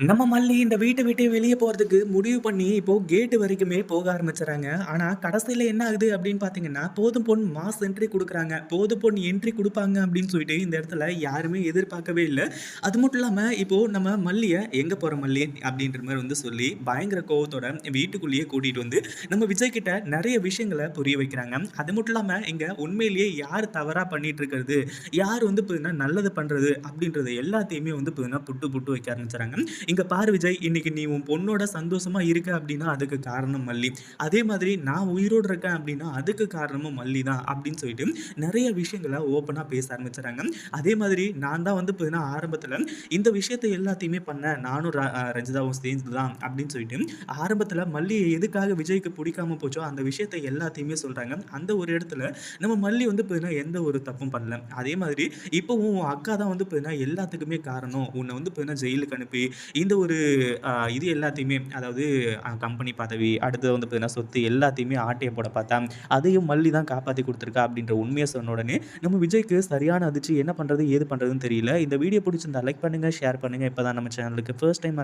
நம்ம மல்லி இந்த வீட்டை விட்டு வெளியே போகிறதுக்கு முடிவு பண்ணி இப்போ கேட்டு வரைக்குமே போக ஆரம்பிச்சுறாங்க. ஆனால் கடைசியில் என்ன ஆகுது அப்படின்னு பார்த்தீங்கன்னா, போதும் பொன் மாஸ் என்ட்ரி கொடுக்குறாங்க போதும் பொன் என்ட்ரி கொடுப்பாங்க அப்படின்னு சொல்லிட்டு இந்த இடத்துல யாருமே எதிர்பார்க்கவே இல்லை அது மட்டும் இல்லாமல் இப்போது நம்ம மல்லியை எங்கே போகிற மல்லி?" அப்படின்ற மாதிரி வந்து சொல்லி பயங்கர கோவத்தோட வீட்டுக்குள்ளேயே கூட்டிகிட்டு வந்து நம்ம விஜய் கிட்ட நிறைய விஷயங்கள புரிய வைக்கிறாங்க. அது மட்டும் இல்லாமல் இங்கே உண்மையிலேயே யார் தவறாக பண்ணிட்டு இருக்கிறது, யார் வந்து பார்த்தீங்கன்னா நல்லது பண்ணுறது அப்படின்றது எல்லாத்தையுமே வந்து பார்த்தீங்கன்னா புட்டு புட்டு வைக்க ஆரம்பிச்சுறாங்க. இங்கே பாரு விஜய், இன்னைக்கு நீ உன் பொண்ணோட சந்தோஷமாக இருக்க அப்படின்னா, அதுக்கு காரணம் மல்லி. அதே மாதிரி நான் உயிரோடு இருக்கேன் அப்படின்னா, அதுக்கு காரணமும் மல்லி தான் அப்படின்னு சொல்லிட்டு நிறைய விஷயங்கள ஓப்பனாக பேச ஆரம்பிச்சுறாங்க. அதே மாதிரி நான் தான் வந்து பார்த்தீங்கன்னா, ஆரம்பத்தில் இந்த விஷயத்த எல்லாத்தையுமே பண்ணேன். நானும் ரஞ்சிதாவும் சேர்ந்து தான் அப்படின்னு சொல்லிட்டு, ஆரம்பத்தில் மல்லி எதுக்காக விஜய்க்கு பிடிக்காம போச்சோ, அந்த விஷயத்த எல்லாத்தையுமே சொல்கிறாங்க அந்த ஒரு இடத்துல நம்ம மல்லி வந்து பார்த்தீங்கன்னா, எந்த ஒரு தப்பும் பண்ணல. அதே மாதிரி இப்போவும் உன் அக்கா தான் வந்து பார்த்தீங்கன்னா, எல்லாத்துக்குமே காரணம். உன்னை வந்து பார்த்தீங்கன்னா, ஜெயிலுக்கு அனுப்பி இந்த ஒரு இது எல்லாத்தையுமே அதாவது கம்பெனி பதவி, அடுத்தது வந்து பார்த்தீங்கன்னா, சொத்து எல்லாத்தையுமே ஆட்டையை போட பார்த்தா, அதையும் மல்லி தான் காப்பாற்றி கொடுத்துருக்கா அப்படின்ற உண்மையை சொன்ன உடனே, நம்ம விஜய்க்கு சரியான அதிர்ச்சி என்ன பண்ணுறது ஏது பண்ணுறதுன்னு தெரியல. இந்த வீடியோ பிடிச்சிருந்தா லைக் பண்ணுங்கள் ஷேர் பண்ணுங்க. இப்போ தான் நம்ம சேனலுக்கு ஃபர்ஸ்ட் டைம்